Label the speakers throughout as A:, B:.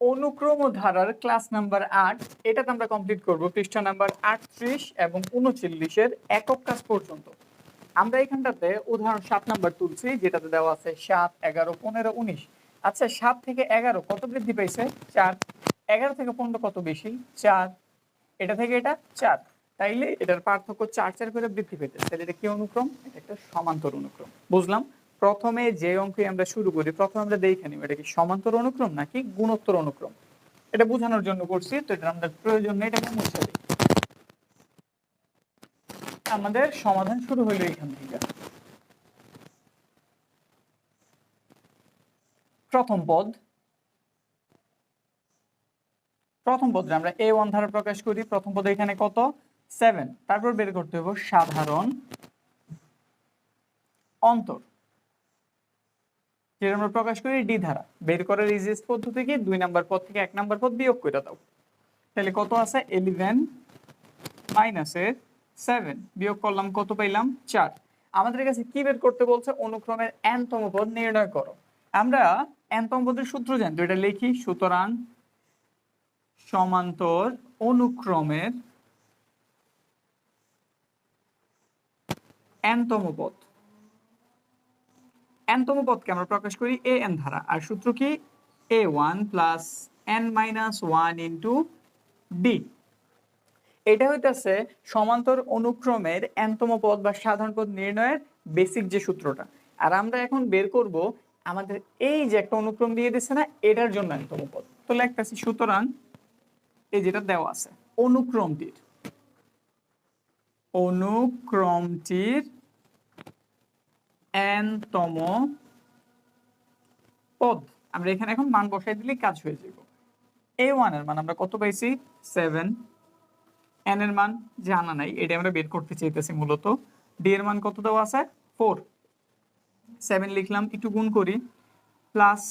A: অনুক্রম ধারার class number আট, এটাতে আমরা কমপ্লিট করব পৃষ্ঠা নাম্বার আটত্রিশ এবং উনচল্লিশের একক কাজ পর্যন্ত। আমরা এখানটাতে উদাহরণ সাত নাম্বার তুলছি, যেটাতে দেওয়া আছে সাত, এগারো, পনেরো, উনিশ। আচ্ছা সাত থেকে এগারো কত বৃদ্ধি পাইছে চার। এগারো থেকে পনেরো কত বেশি? চার। এটা থেকে এটা চার। তাইলে এটার পার্থক্য চার চার করে বৃদ্ধি পেতে তাহলে এটা কি অনুক্রম? এটা একটা সমান্তর অনুক্রম। বুঝলাম? প্রথমে যে অঙ্কে আমরা শুরু করি, প্রথমে আমরা দেখে নিব এটা কি সমান্তর অনুক্রম নাকি গুণোত্তর অনুক্রম? এটা বোঝানোর জন্য করছি, তো এটা আমাদের প্রয়োজন নেই এটাকে মুছে দিই। আমাদের সমাধান শুরু হইল এখান থেকে। প্রথম পদ। প্রথম পদে আমরা এ ওয়ান ধারা প্রকাশ করি, প্রথম পদে এখানে কত? সেভেন তারপর বের করতে হবে সাধারণ অন্তর। যেটা আমরা প্রকাশ করি ডি ধারা। বের করার ইজিয়েস্ট পদ্ধতি কি? দুই নাম্বার পদ থেকে এক নাম্বার পদ বিয়োগ করে দাও। তাহলে কত আছে? ইলেভেন মাইনাসের সেভেন বিয়োগ করলাম, কত পাইলাম? চার। আমাদের কাছে কি বের করতে বলছে? অনুক্রমের এনতম পদ নির্ণয় করো। আমরা এনতম পদের সূত্র জানি তো এটা লিখি, সুতরাং সমান্তর অনুক্রমের এনতম পদ। এনতম পদকে আমরা প্রকাশ করি এ এন ধারা। আর সূত্র কি? A one plus N minus one into D এটা হইতেছে সমান্তর অনুক্রমের এনতম পদ বা সাধারণ পদ নির্ণয়ের বেসিক যে সূত্রটা। আর আমরা এখন বের করব আমাদের এই যে একটা অনুক্রম দিয়ে দিচ্ছে না, এটার জন্য এনতম পদ। তো লেখতেছি, সুতরাং এই যেটা দেওয়া আছে, অনুক্রমটির। অনুক্রমটির এনতম পদ। আমরা এখানে এখন মান বসাই দিলে কাজ হয়ে যাব। এ ওয়ানের মান আমরা কত পাইছি? সেভেন এন এর মান জানা নাই, এটা আমরা বের করতে চাইতেছি মূলত। ডি এর মান কত দেওয়া আছে? ফোর সেভেন লিখলাম, একটু গুণ করি। প্লাস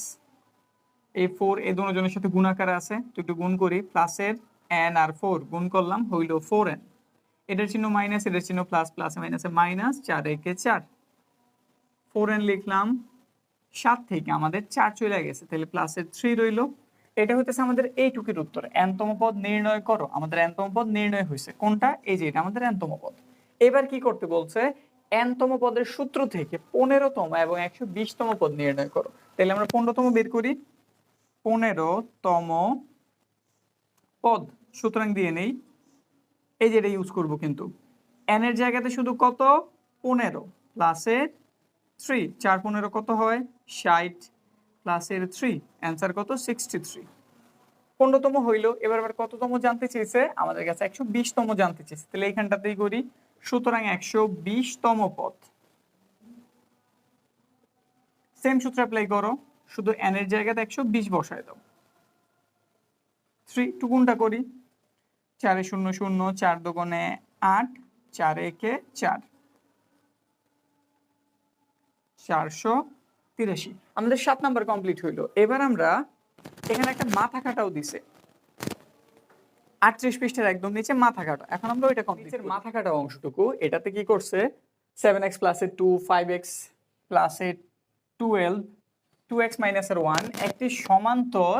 A: এই ফোর এ দুজনের সাথে গুণাকারে আছে, তো একটু গুণ করি। প্লাসের এন আর ফোর গুণ করলাম, হইল ফোর এন এটার চিহ্ন মাইনাস এটার চিহ্ন প্লাস প্লাস মাইনাসে মাইনাস চার একে চার। ফোর এন লিখলাম, সাত থেকে আমাদের চার চলে গেছে, তাহলে প্লাসের থ্রি রইল। এটা হইতেছে আমাদের এইটুকুর উত্তর। এনতম পদ নির্ণয় করো, আমাদের এনতম পদ নির্ণয় হয়েছে কোনটা? এই যে এটা আমাদের এনতম পদ। এবার কি করতে বলছে? এনতম পদের সূত্র থেকে পনেরোতম এবং একশো বিশতম পদ নির্ণয় করো। তাহলে আমরা পনেরোতম বের করি। পনেরোতম পদ, সুতরাং দিয়ে নেই। এই যে এটা ইউজ করব কিন্তু। এন এর জায়গাতে শুধু কত? পনেরো। প্লাসের থ্রি চার পনেরো কত হয়? ষাট প্লাসের থ্রি অ্যান্সার কত? সিক্সটি থ্রি পনেরোতম হইল, এবার আবার কততম জানতে চেয়েছে? আমাদের কাছে একশো বিশতম জানতে চেয়েছে। তাহলে এইখানটাতেই করি। সুতরাং একশো বিশতম পদ। সেম সূত্র অ্যাপ্লাই করো। শুধু এর জায়গাতে একশো বিশ বসায় দাও। থ্রি টুকুনটা করি। চারে শূন্য শূন্য, চার দোকানে আট, চার একে চার। চারশো তিরাশি। আমাদের সাত নাম্বার কমপ্লিট হইল। এবার আমরা এখানে একটা মাথা কাটাও দিছে। আটত্রিশ পৃষ্ঠার একদম নিচে মাথা কাটা। এখন আমরা ওইটা কমপ্লিট মাথা কাটা অংশটুকু এটাতে কি করছে? সেভেন এক্স প্লাসের টু ফাইভ এক্স প্লাসের টুয়েলভ টু এক্স মাইনাসের ওয়ান একটি সমান্তর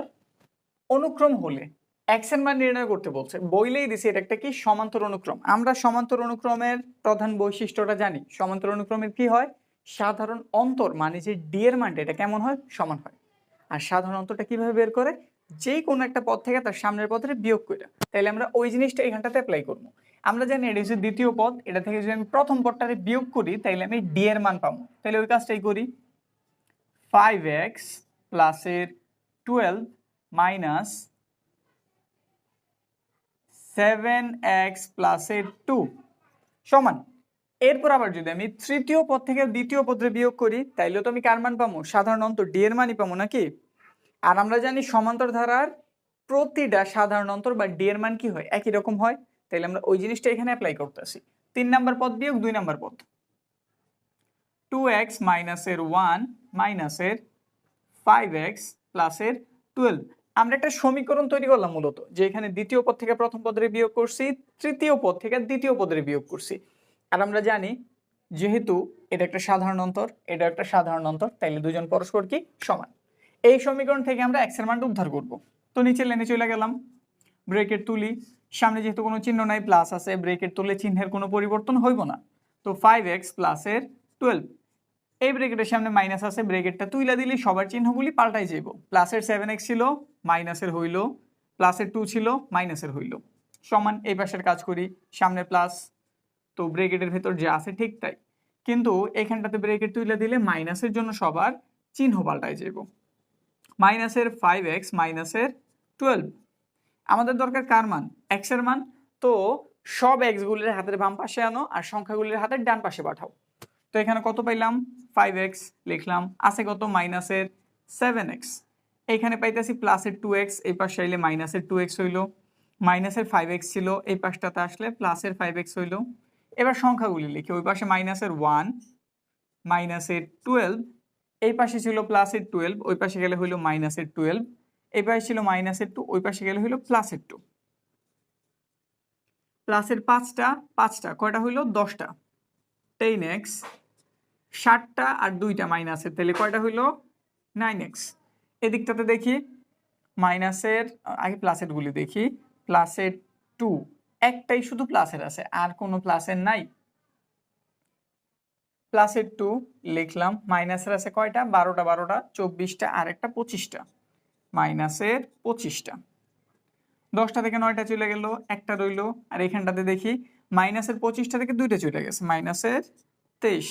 A: অনুক্রম হলে এক্সের মান নির্ণয় করতে বলছে। বইলেই দিছে এটা একটা কি? সমান্তর অনুক্রম। আমরা সমান্তর অনুক্রমের প্রধান বৈশিষ্ট্যটা জানি। সমান্তর অনুক্রমের কি হয়? সাধারণ অন্তর মানে যে ডি এর মানটা এটা কেমন হয়? সমান হয়। আর সাধারণ অন্তরটা কীভাবে বের করে? যে কোনো একটা পদ থেকে তার সামনের পদের বিয়োগ করে। তাহলে আমরা ওই জিনিসটা এখানটাতে অ্যাপ্লাই করব। আমরা জানি এটা হচ্ছে দ্বিতীয় পদ এটা থেকে যদি আমি প্রথম পদটাতে বিয়োগ করি তাহলে আমি ডি এর মান পাবো। তাহলে ওই কাজটাই করি। ফাইভ এক্স প্লাসের টুয়েলভ মাইনাস সেভেন এক্স প্লাসের টু সমান। এরপর আবার যদি আমি তৃতীয় পদ থেকে দ্বিতীয় পদে বিয়োগ করি, তাইলে তো আমি কার মান পাবো? সাধারণত ডি এর মানই পাবো নাকি? আর আমরা জানি সমান্তর ধারার প্রতিটা সাধারণ অন্তর বা ডি এর মান কি হয়? একই রকম হয়। তাইলে আমরা ওই জিনিসটা এখানে অ্যাপ্লাই করতেছি। তিন নাম্বার পদ বিয়োগ, দুই নাম্বার পদ। টু এক্স মাইনাসের ওয়ান মাইনাসের ফাইভ এক্স প্লাসের টুয়েলভ আমরা একটা সমীকরণ তৈরি করলাম মূলত, যে এখানে দ্বিতীয় পদ থেকে প্রথম পদের বিয়োগ করছি, তৃতীয় পদ থেকে দ্বিতীয় পদের বিয়োগ করছি। আর আমরা জানি যেহেতু এটা একটা সাধারণ অন্তর, এটা একটা সাধারণ অন্তর, তাইলে দুজন পরস্পর কি? সমান। এই সমীকরণ থেকে আমরা এক্সের মানটা উদ্ধার করব। তো নিচে লেনে চলে গেলাম। ব্রেকেট তুলি, সামনে যেহেতু কোনো চিহ্ন নাই প্লাস আছে ব্রেকেট তুলে চিহ্নের কোনো পরিবর্তন হইব না। তো ফাইভ এক্স প্লাসের টুয়েলভ এই ব্রেকেটের সামনে মাইনাস আছে, ব্রেকেটটা তুইলা দিলে, সবার চিহ্নগুলি পাল্টাই যাব প্লাসের সেভেন এক্স ছিল মাইনাসের হইল। প্লাসের টু ছিল মাইনাসের হইল। সমান, এই পাশের কাজ করি। সামনে প্লাস তো ব্রেকেটের ভেতর যা আছে ঠিক তাই। কিন্তু এখানটাতে ব্রেকেট তুইলা দিলে মাইনাসের জন্য সবার চিহ্ন পাল্টাই যাব মাইনাসের ফাইভ এক্স মাইনাসের টুয়েলভ আমাদের দরকার কার মান? এক্সের মান। তো সব এক্সগুলির হাতের বাম পাশে আনো আর সংখ্যাগুলির হাতের ডান পাশে পাঠাও। তো এখানে কত পাইলাম? ফাইভ এক্স লিখলাম। আছে কত? মাইনাসের সেভেন এক্স এখানে পাইতেছি প্লাসের টু এক্স এই পাশে আইলে মাইনাসের টু এক্স হইল। মাইনাসের ফাইভ এক্স ছিল, এই পাশটাতে আসলে প্লাসের ফাইভ এক্স হইল। এবার সংখ্যাগুলি লিখি। ওই পাশে মাইনাসের ওয়ান মাইনাসের টুয়েলভ এই পাশে ছিল প্লাসের টুয়েলভ ওই পাশে গেলে হইল মাইনাসের টুয়েলভ এই পাশে ছিল মাইনাসের টু ওই পাশে গেলে হইল প্লাসের টু প্লাসের পাঁচটা পাঁচটা, কয়টা হইল? দশটা। টেন এক্স ষাটটা আর দুইটা মাইনাসের তাহলে কয়টা হইল? নাইন এক্স এদিকটাতে দেখি মাইনাসের আগে প্লাসের গুলি দেখি প্লাসের টু একটাই শুধু প্লাসের আছে, আর কোনো প্লাসের নাই। প্লাসের টু লিখলাম, মাইনাসের আছে কয়টা? বারোটা বারোটা, চব্বিশটা আর একটা পঁচিশটা। মাইনাসের পঁচিশটা। দশটা থেকে নয়টা চলে গেল, একটা রইল, আর এখানটাতে দেখি মাইনাসের পঁচিশটা থেকে দুইটা চলে গেছে, মাইনাসের তেইশ।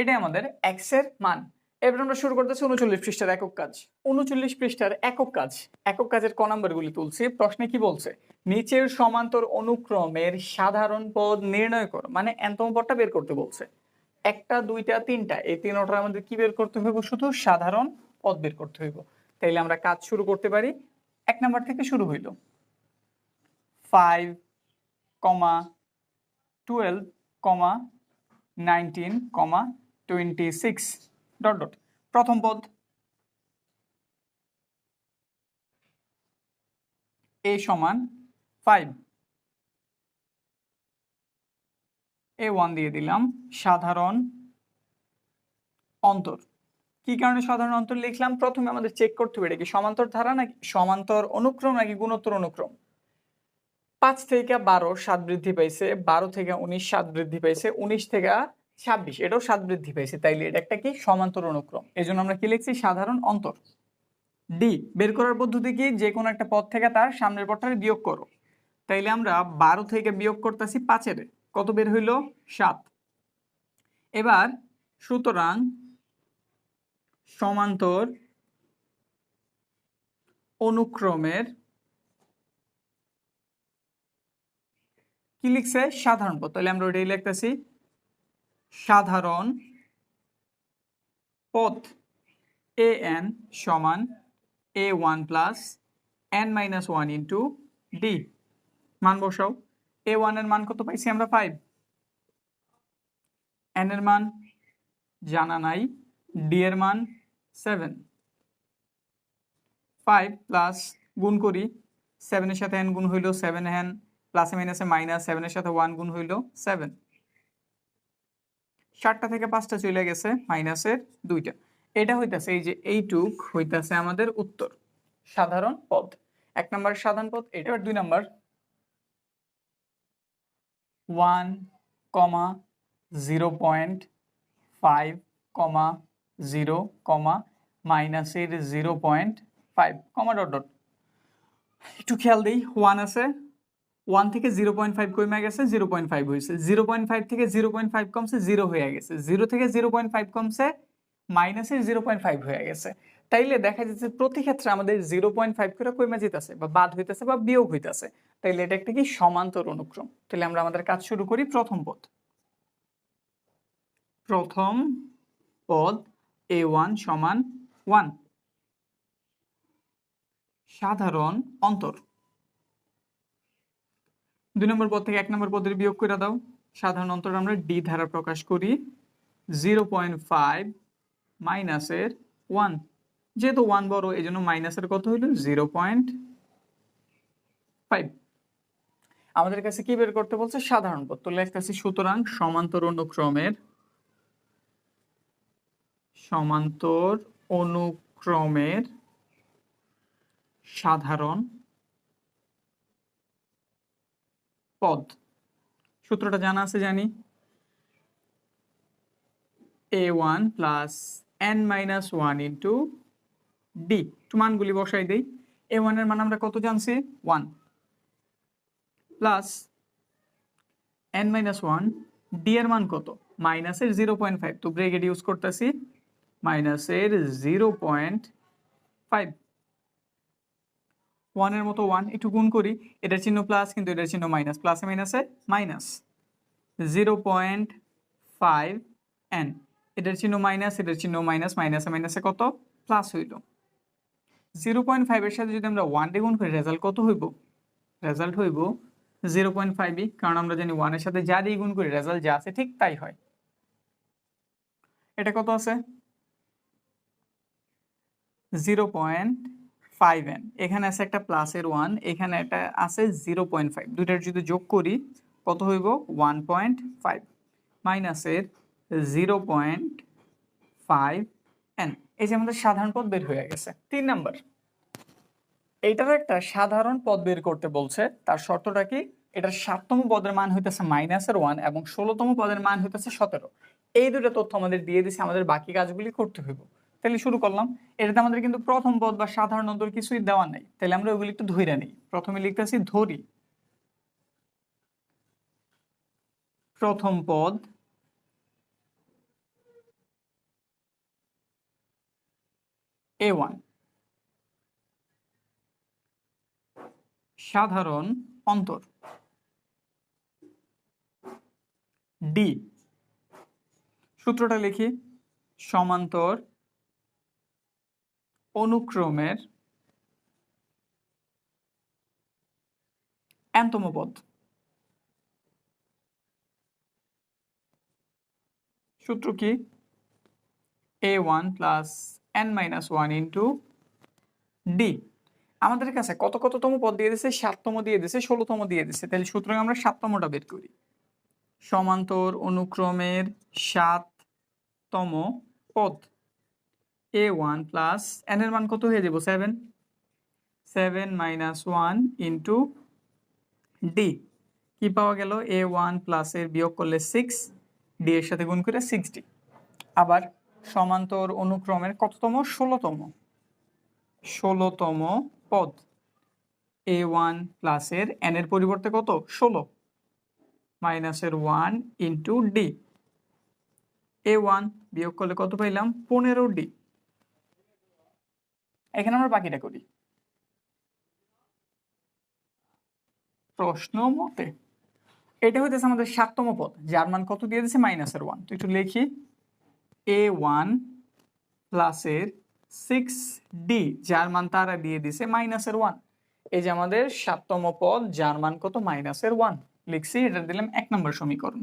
A: এটাই আমাদের এক্সের মান। এবার আমরা শুরু করতেছি উনচল্লিশ পৃষ্ঠার একক কাজ। উনচল্লিশ পৃষ্ঠার একক কাজ, একক কাজের ক নাম্বারগুলি তুলছি। প্রশ্নে কি বলছে? নিচের সমান্তর অনুক্রমের সাধারণ পদ নির্ণয় করো। মানে এন্তম পদটা বের করতে বলছে। একটা, দুইটা, তিনটা, এই তিনটার আমাদের কি বের করতে হইব? শুধু সাধারণ পদ বের করতে হইব। তাইলে আমরা কাজ শুরু করতে পারি। এক নাম্বার থেকে শুরু হইল। Five, comma, twelve, comma, nineteen, comma, twenty six. Dot dot প্রথম পদ। এ সমান ফাইভ এ ওয়ান দিয়ে দিলাম। সাধারণ অন্তর। কি কারণে সাধারণ অন্তর লিখলাম? প্রথমে আমাদের চেক করতে হবে, এটা কি সমান্তর ধারা নাকি সমান্তর অনুক্রম নাকি গুণোত্তর অনুক্রম? পাঁচ থেকে বারো সাত বৃদ্ধি পাইছে, বারো থেকে উনিশ সাত বৃদ্ধি পাইছে, উনিশ থেকে ছাব্বিশ, এটাও সাত বৃদ্ধি পেয়েছে। তাইলে এটা একটা কি? সমান্তর অনুক্রম। এই আমরা কি লিখছি? সাধারণ অন্তর। ডি, বের করার পদ্ধতি কি? যে কোনো একটা পদ থেকে তার সামনের পদটাকে বিয়োগ করো। তাইলে আমরা বারো থেকে বিয়োগ করতেছি পাঁচের। কত বের হইল? সাত। এবার সুতরাং সমান্তর অনুক্রমের কি লিখছে? সাধারণ পদ। তাহলে আমরা ওইটাই লিখতেছি সাধারণ পথ এ এন সমান A one plus N minus one into D মান বসাও। এ ওয়ানের মান কত পাইছি আমরা ফাইভ এন এর মান জানা নাই। ডি এর মান সেভেন ফাইভ প্লাস গুণ করি। সেভেনের সাথে এন গুণ হইল সেভেন এন প্লাসে মাইনাসে মাইনাস সেভেনের সাথে ওয়ান গুণ হইল সেভেন চারটা থেকে পাঁচটা চলে গেছে, মাইনাসের দুইটা। এটা হইতাছে এই যে এইটুক হইতাছে আমাদের উত্তর, সাধারণ পদ। এক নম্বর সাধারণ পদ, এটা দুই number. One comma zero point five comma zero comma মাইনাসের zero point five comma dot dot. একটু খেয়াল দিই, ওয়ান আছে ওয়ান থেকে জিরো পয়েন্ট ফাইভ কমে গেছে জিরো পয়েন্ট ফাইভ হয়েছে জিরো পয়েন্ট ফাইভ থেকে জিরো পয়েন্ট ফাইভ কমছে জিরো হয়ে গেছে। জিরো থেকে জিরো পয়েন্ট ফাইভ কমছে মাইনাসের জিরো পয়েন্ট ফাইভ হয়ে গেছে। তাইলে দেখা যাচ্ছে প্রতি ক্ষেত্রে আমাদের জিরো পয়েন্ট ফাইভ করে কমে যেতেছে, বা বাদ হইতেছে, বা বিয়োগ হইতেছে। তাইলে এটা একটা কি? সমান্তর অনুক্রম। তাহলে আমরা আমাদের কাজ শুরু করি প্রথম পদ। প্রথম পদ এ ওয়ান সমান ওয়ান। সাধারণ অন্তর। দুই নম্বর পদ থেকে এক নম্বর পদের বিয়োগ করে দাও। সাধারণ অন্তর আমরা ডি ধারা প্রকাশ করি। জিরো পয়েন্ট ফাইভ মাইনাসের ওয়ান যেহেতু ওয়ান বড় এই জন্য মাইনাসের কত হইল? জিরো পয়েন্ট ফাইভ আমাদের কাছে কি বের করতে বলছে? সাধারণ পদ। তো লেখতেছি, সুতরাং সমান্তর অনুক্রমের সমান্তর অনুক্রমের সাধারণ পদ। সূত্রটা জানা আছে, জানি। A one plus N minus one into D একটু মানগুলি বসাই দেই। এ ওয়ানের মান আমরা কত জানছি? One plus N minus one D এর মান কত? মাইনাসের জিরো পয়েন্ট ফাইভ তো ব্রেকেট ইউজ করতেছি। মাইনাসের জিরো পয়েন্ট ফাইভ ওয়ানের মতো ওয়ান একটু গুণ করি, এটার চিহ্ন প্লাস কিন্তু এটার চিহ্ন মাইনাস প্লাসে মাইনাসে minus zero point five N এটার চিহ্ন মাইনাস এটার চিহ্ন মাইনাস মাইনাসে মাইনাসে কত? প্লাস হইল। জিরো পয়েন্ট ফাইভের সাথে যদি আমরা ওয়ান ডে গুণ করি রেজাল্ট কত হইব? রেজাল্ট হইব জিরো পয়েন্ট ফাইভই কারণ আমরা জানি ওয়ানের সাথে যা দিয়ে গুণ করি রেজাল্ট যা আছে ঠিক তাই হয়। এটা কত আছে? জিরো পয়েন্ট ফাইভ এন এখানে আছে একটা প্লাসের ওয়ান এখানে একটা আছে জিরো পয়েন্ট ফাইভ দুইটার যদি যোগ করি, কত হইব? ওয়ান পয়েন্ট ফাইভ মাইনাসের জিরো পয়েন্ট ফাইভ এন এই যে আমাদের সাধারণ পদ বের হয়ে গেছে, তিন নাম্বার এইটার একটা সাধারণ পদ বের করতে বলছে, তার শর্তটা কি? এটার সাততম পদের মান হইতেছে মাইনাসের ওয়ান এবং ষোলোতম পদের মান হইতেছে সতেরো, এই দুটো তথ্য আমাদের দিয়ে দিছে, আমাদের বাকি কাজগুলি করতে হইব। তাহলে শুরু করলাম। এটাতে আমাদের কিন্তু প্রথম পদ বা সাধারণ অন্তর কিছুই দেওয়া নাই। তাহলে আমরা ওগুলি একটু ধৈর্য নিই। প্রথমে লিখতেছি ধরি। প্রথম পদ এ ওয়ান সাধারণ অন্তর। ডি সূত্রটা লিখি। সমান্তর অনুক্রমের এনতম পদ। সূত্র কি? A one plus N minus one into D আমাদের কাছে কত কততম পদ দিয়ে দিছে? সাততম দিয়ে দিছে, ষোলোতম দিয়ে দিছে। তাহলে সুতরাং আমরা সাততমটা বের করি। সমান্তর অনুক্রমের সাততম পদ। এ ওয়ান প্লাস এন এর মান কত হয়ে যাব? Seven seven minus one into D কি পাওয়া গেল? এ ওয়ান প্লাসের বিয়োগ করলে সিক্স ডি এর সাথে গুণ করে সিক্স ডি আবার সমান্তর অনুক্রমের কততম? ষোলোতম। ষোলোতম পদ। এ ওয়ান প্লাসের এন এর পরিবর্তে কত? ষোলো। মাইনাসের one into D A one বিয়োগ করলে কত পাইলাম? পনেরো ডি এখানে আমরা বাকিটা করি। প্রশ্ন মতে, এটা হইতেছে আমাদের সাততম পদ, যার মান কত দিয়ে দিছে? মাইনাসের ওয়ান তো একটু লিখি। এ ওয়ান প্লাসের সিক্স ডি যার মান তারা দিয়ে দিছে মাইনাসের ওয়ান এই যে আমাদের সাততম পদ, যার মান কত? মাইনাসের ওয়ান লিখছি, এটা দিলাম এক নম্বর সমীকরণ।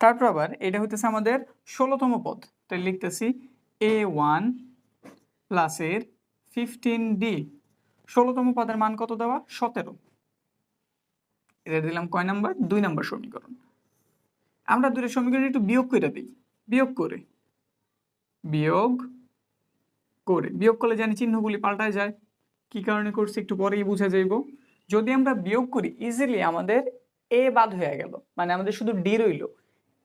A: তারপর আবার এটা হইতেছে আমাদের ষোলোতম পদ। তো লিখতেছি এ ওয়ান প্লাসের ফিফটিন ডি ষোলোতম পদের মান কত দেওয়া? সতেরো। এটা দিলাম কয় নাম্বার? দুই নাম্বার সমীকরণ। আমরা দুটো সমীকরণ একটু বিয়োগ করে দিই। বিয়োগ করে। বিয়োগ করে। বিয়োগ করলে জানি চিহ্নগুলি পাল্টায় যায়। কি কারণে করছি একটু পরেই বুঝে যাইব। যদি আমরা বিয়োগ করি ইজিলি আমাদের এ বাদ হয়ে গেল। মানে আমাদের শুধু ডি রইল।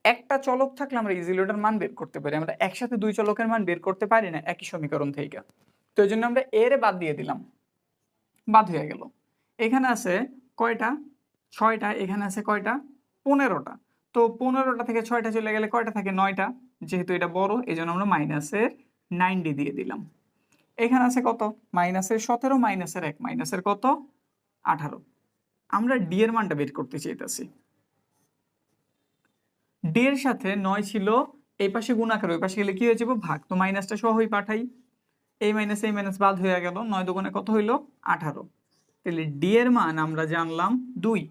A: একটা চলক থাকলে আমরা ইজিলি ওটার মান বের করতে পারি। আমরা একসাথে দুই চলকের মান বের করতে পারি না, একই সমীকরণ থেকে। তো এই জন্য আমরা এর বাদ দিয়ে দিলাম। বাদ হয়ে গেল। এখানে আছে কয়টা? ছয়টা। এখানে আছে কয়টা? পনেরোটা। তো পনেরোটা থেকে ছয়টা চলে গেলে কয়টা থাকে? নয়টা। যেহেতু এটা বড় এই জন্য আমরা মাইনাসের নাইনটি দিয়ে দিলাম। এখানে আছে কত? মাইনাসের সতেরো, মাইনাসের এক, মাইনাসের কত? আঠারো। আমরা ডি এর মানটা বের করতে চাইতেছি। ডি এর সাথে নয় ছিল, এই পাশে গুণাকার ওই পাশে গেলে কি হয়ে যাব? ভাগ তো মাইনাসটা সহই পাঠাই। এই মাইনাস এই মাইনাস বাদ হয়ে গেল, নয় দোকানে কত হইল? আঠারো। তাহলে ডি এর মান আমরা জানলাম দুই।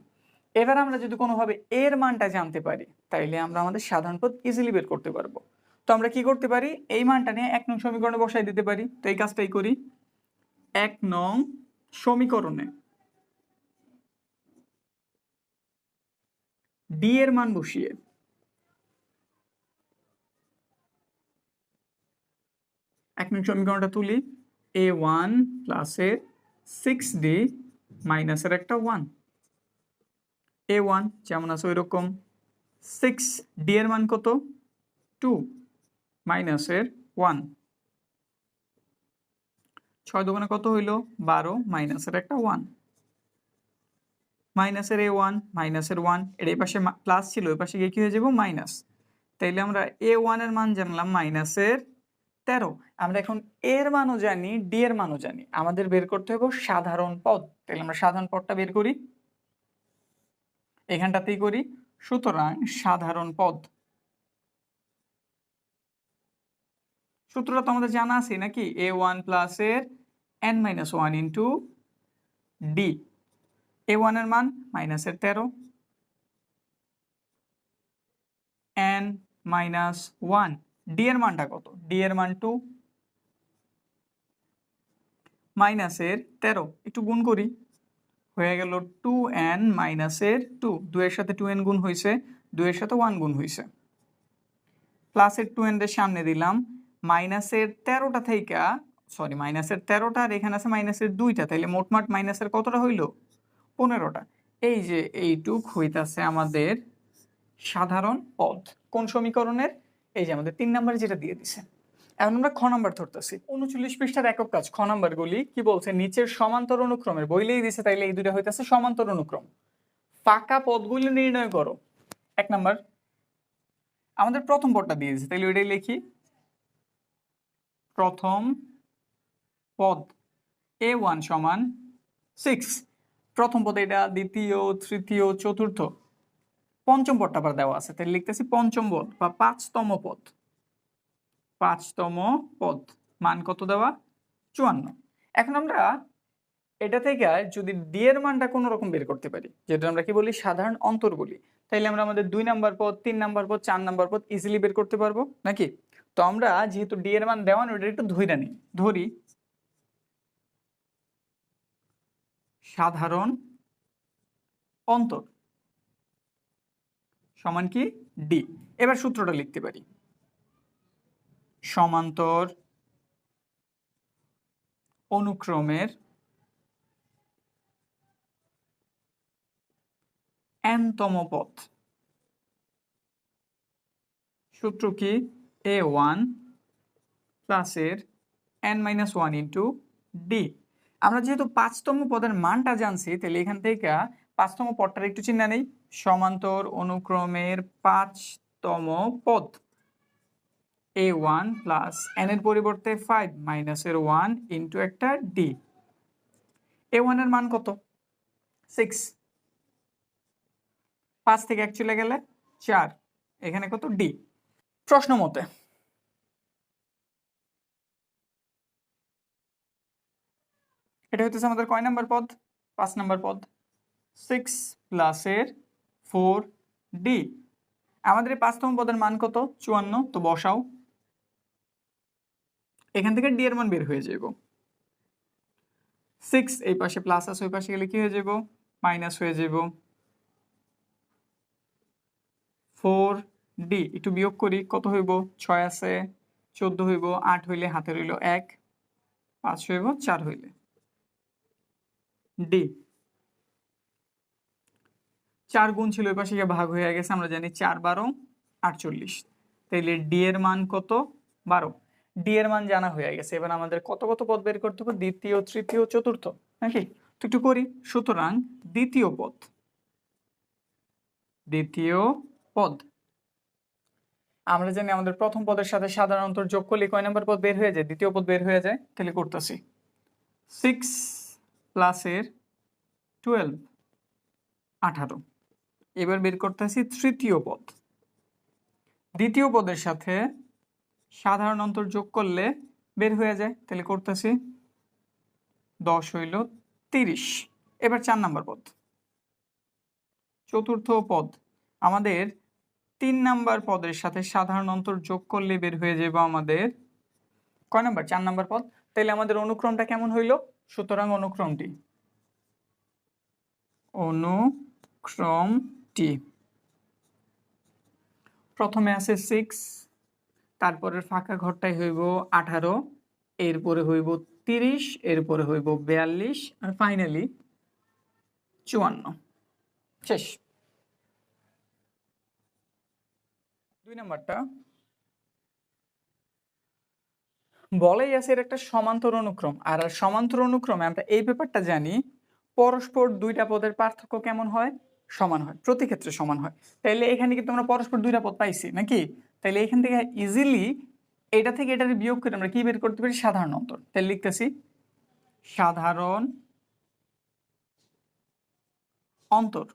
A: এবার আমরা যদি কোনোভাবে এর মানটা জানতে পারি, তাইলে আমরা আমাদের সাধারণ পদ ইজিলি বের করতে পারব। তো আমরা কি করতে পারি? এই মানটা নিয়ে এক নং সমীকরণে বসাই দিতে পারি। তো এই কাজটাই করি। এক নং সমীকরণে ডি এর মান বসিয়ে এক নং সমীকরণটা তুলি। এ ওয়ান প্লাসের সিক্স ডি মাইনাসের একটা ওয়ান এ ওয়ান যেমন আছে ওই রকম সিক্স ডি এর মান কত? টু মাইনাসের ওয়ান ছয় দোকানে কত হইল? বারো মাইনাসের একটা ওয়ান মাইনাসের এ ওয়ান মাইনাসের ওয়ানের এই পাশে প্লাস ছিল, ওই পাশে গিয়ে কি হয়ে যাব? মাইনাস তাইলে আমরা এ ওয়ানের মান জানলাম মাইনাসের তেরো। আমরা এখন এর মানও জানি ডি এর মানও জানি। আমাদের বের করতে হবে সাধারণ পদ। তাহলে আমরা সাধারণ পদটা বের করি। এখানটাতেই করি। সুতরাং সাধারণ পদ। সূত্রটা তো আমাদের জানা আছে নাকি? এ ওয়ান প্লাস এর N minus one into D A ওয়ানের মান মাইনাসের তেরো। এন মাইনাস ওয়ান ডি এর মানটা কত? ডি এর মান টু মাইনাসের তেরো। একটু গুণ করি। হয়ে গেল টু এন মাইনাসের টু দুয়ের সাথে টু এন গুণ হয়েছে দুয়ের সাথে ওয়ান গুণ হয়েছে প্লাসের টু এন সামনে দিলাম। মাইনাসের তেরোটা থেকে সরি মাইনাসের তেরোটা আর এখানে আছে মাইনাসের দুইটা। তাইলে মোটমাট মাইনাসের কতটা হইল? পনেরোটা। এই যে এইটুক হইতাছে আমাদের সাধারণ পদ। কোন সমীকরণের? এই যে আমাদের তিন নাম্বার যেটা দিয়ে দিছে। এখন আমরা খ নাম্বার ধরতেছি। উনচল্লিশ পৃষ্ঠার একক কাজ, খ নাম্বারগুলি কি বলছে? নিচের সমান্তর অনুক্রমের বইলেই দিছে তাইলে এই দুইটা হইতেছে সমান্তর অনুক্রম। ফাঁকা পদগুলি নির্ণয় করো। এক নাম্বার, আমাদের প্রথম পদটা দিয়ে দিছে, তাইলে ওইটাই লিখি। প্রথম পদ, এ ওয়ান সমান সিক্স। প্রথম পদ এটা, দ্বিতীয়, তৃতীয়, চতুর্থ। পঞ্চম পদটা আবার দেওয়া আছে। তাহলে লিখতেছি পঞ্চম পদ বা পাঁচতম পদ। পাঁচতম পদ। মান কত দেওয়া? চুয়ান্ন। এখন আমরা এটা থেকে যদি ডি এর মানটা কোনো রকম বের করতে পারি, যেটা আমরা কি বলি? সাধারণ অন্তর বলি। তাইলে আমরা আমাদের দুই নাম্বার পদ, তিন নাম্বার পদ, চার নাম্বার পদ ইজিলি বের করতে পারব, নাকি? তো আমরা যেহেতু ডি এর মান দেওয়ান ওটা একটু ধৈরা নিই। ধরি, সাধারণ অন্তর। সমান কি? ডি এবার সূত্রটা লিখতে পারি। সমান্তর অনুক্রমের এনতম পথ। সূত্র কি? এ ওয়ান প্লাসের N minus one into D আমরা যেহেতু পাঁচতম পদের মানটা জানছি, তাহলে এখান থেকে পাঁচতম পদটার একটু চিন্তা নেই। সমান্তর অনুক্রমের পাঁচতম পদ। এ ওয়ান প্লাস এন এর পরিবর্তে ফাইভ মাইনাসের ওয়ান ইন্টু একটা ডি এ ওয়ানের মান কত? সিক্স পাঁচ থেকে এক চলে গেলে চার। এখানে কত? ডি প্রশ্ন মতে। এটা হইতেছে আমাদের কয় নাম্বার পদ? পাঁচ নাম্বার পদ। সিক্স প্লাসের ফোর ডি। আমাদের এই পাঁচতম পদের মান কত? চুয়ান্ন। তো বসাও। এখান থেকে ডি এর মান বের হয়ে যাব সিক্স এই পাশে প্লাস আছে, ওই পাশে গেলে কি হয়ে যাব মাইনাস হয়ে যাব ফোর ডি, একটু বিয়োগ করি, কত হইব? ছয় আছে, চোদ্দ হইব, আট হইলে হাতে রইল এক, পাঁচ হইব, চার হইলে। ডি চার গুণ ছিল ওই পাশে ভাগ হয়ে গেছে, আমরা জানি চার বারো, আটচল্লিশ। তাইলে ডি এর মান কত? বারো। ডি এর মান জানা হয়ে গেছে, এবার আমাদের কত কত পদ বের করতে হবে? দ্বিতীয়, তৃতীয়, চতুর্থ, নাকি? তো একটু করি। সুতরাং দ্বিতীয় পদ। দ্বিতীয় পদ। আমরা জানি আমাদের প্রথম পদের সাথে সাধারণত যোগ করলে কয় নম্বর পদ বের হয়ে যায়? দ্বিতীয় পদ বের হয়ে যায় তাহলে করতেছি। সিক্স প্লাসের টুয়েলভ আঠারো। এবার বের করতেছি তৃতীয় পদ। দ্বিতীয় পদের সাথে সাধারণ অন্তর যোগ করলে বের হয়ে যায়। তাহলে করতেছি দশ হইল তিরিশ। এবার চার নাম্বার পদ। চতুর্থ পদ। আমাদের তিন নাম্বার পদের সাথে সাধারণ অন্তর যোগ করলে বের হয়ে যাবে আমাদের কয় নাম্বার? চার নাম্বার পদ। তাহলে আমাদের অনুক্রমটা কেমন হইল? সুতরাং অনুক্রমটি। অনুক্রমটি প্রথমে আছে সিক্স তারপরের ফাঁকা ঘরটাই হইব আঠারো, এরপরে হইব তিরিশ, এরপরে হইব বিয়াল্লিশ, আর ফাইনালি চুয়ান্ন। শেষ। দুই নাম্বারটা। বলাই আছে এর একটা সমান্তর অনুক্রম। আর সমান্তর অনুক্রমে আমরা এই ব্যাপারটা জানি, পরস্পর দুইটা পদের পার্থক্য কেমন হয়? সমান হয়, প্রতি ক্ষেত্রে সমান হয়। তাইলে এখানে কিন্তু আমরা পরস্পর দুইটা পদ পাইছি, নাকি? তাইলে এখান থেকে ইজিলি এটা থেকে এটার বিয়োগ করে আমরা কি বের করতে পারি? সাধারণ অন্তর। তাহলে লিখতেছি, সাধারণ অন্তর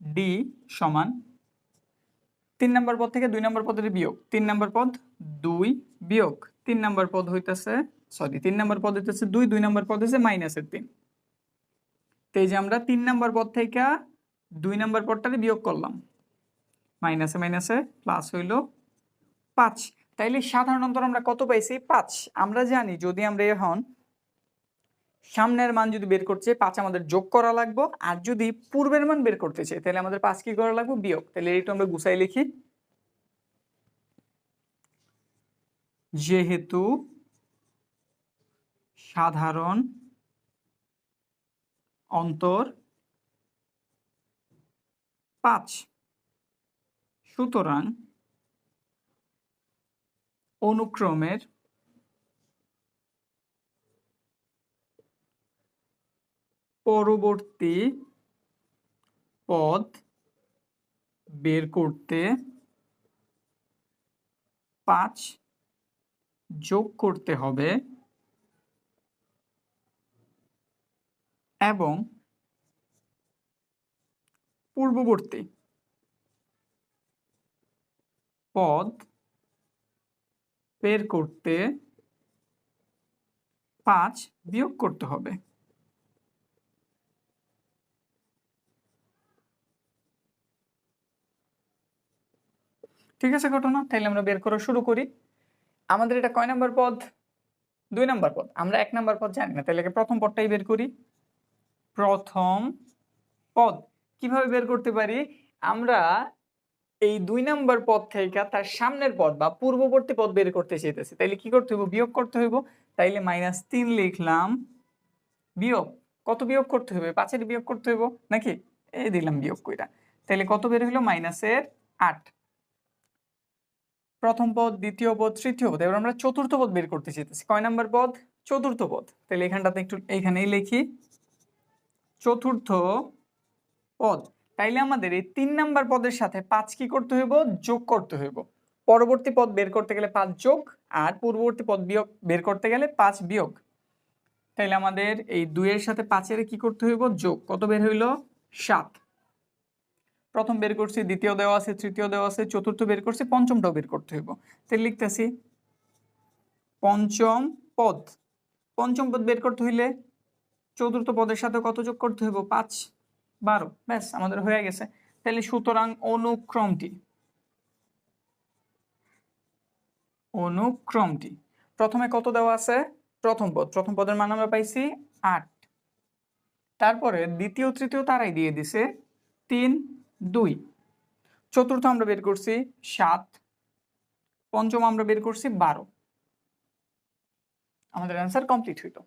A: ডি সমান তিন নম্বর পদ থেকে দুই নম্বর পদের বিয়োগ। তিন নম্বর পদ, দুই বিয়োগ। তিন নম্বর পদ হইতেছে সরি তিন নম্বর পদ হইতেছে দুই দুই নম্বর পদ হচ্ছে মাইনাসের তিন। তো এই যে আমরা তিন নাম্বার পদ থেকে দুই নাম্বার পদটারে বিয়োগ করলাম। মাইনাসে মাইনাসে প্লাস হইল পাঁচ। তাইলে সাধারণ অন্তর আমরা কত পাইছি? পাঁচ। আমরা জানি যদি আমরা এখন সামনের মান যদি বের চাই, পাঁচ আমাদের যোগ করা লাগবো। আর যদি পূর্বের মান বের করতে চাই তাহলে আমাদের পাঁচ কি করা লাগবো? বিয়োগ। তাহলে একটু আমরা গুছাই লিখি। যেহেতু সাধারণ অন্তর পাঁচ। সুতরাং অনুক্রমের পরবর্তী পদ বের করতে পাঁচ যোগ করতে হবে। এবং পূর্ববর্তী পদ বের করতে পাঁচ বিয়োগ করতে হবে। ঠিক আছে, ঘটনা? তাহলে আমরা বের করা শুরু করি। আমাদের এটা কয় নাম্বার পদ? দুই নাম্বার পদ। আমরা এক নাম্বার পদ জানি না তাহলে প্রথম পদটাই বের করি। প্রথম পদ। কীভাবে বের করতে পারি? আমরা এই দুই নাম্বার পদ থেকে তার সামনের পদ বা পূর্ববর্তী পদ বের করতে চাইতেছি। তাইলে কি করতে হইব? বিয়োগ করতে হইব। তাইলে মাইনাস তিন লিখলাম বিয়োগ। কত বিয়োগ করতে হবে পাঁচের বিয়োগ করতে হইব নাকি? এই দিলাম বিয়োগ কইরা। তাইলে কত বের হইল? মাইনাসের আট। প্রথম পদ, দ্বিতীয় পদ, তৃতীয় পদ। এবার আমরা চতুর্থ পদ বের করতে চাইতেছি। কয় নাম্বার পদ? চতুর্থ পদ। তাহলে এখানটাতে একটু এইখানেই লিখি। চতুর্থ পদ। তাইলে আমাদের এই তিন নাম্বার পদের সাথে পাঁচ কি করতে হইব? যোগ করতে হইব। পরবর্তী পদ বের করতে গেলে পাঁচ যোগ, আর পূর্ববর্তী পদ বিয়োগ বের করতে গেলে পাঁচ বিয়োগ। তাইলে আমাদের এই দুইয়ের সাথে পাঁচের কি করতে হইব? যোগ। কত বের হইল? সাত। প্রথম বের করছি, দ্বিতীয় দেওয়া আছে, তৃতীয় দেওয়া আছে, চতুর্থ বের করছি, পঞ্চমটাও বের করতে হইব। তাই লিখতেছি, পঞ্চম পদ। পঞ্চম পদ বের করতে হইলে চতুর্থ পদের সাথে কত যোগ করতে হইব? পাঁচ, বারো। ব্যাস, আমাদের হয়ে গেছে। তাহলে সুতরাং অনুক্রমটি। অনুক্রমটি। প্রথমে কত দেওয়া আছে? প্রথম পদ। প্রথম পদের মান আমরা পাইছি আট। তারপরে দ্বিতীয়, তৃতীয় তারাই দিয়ে দিছে তিন, দুই। চতুর্থ আমরা বের করছি সাত। পঞ্চম আমরা বের করছি বারো। আমাদের অ্যান্সার কমপ্লিট হইতো।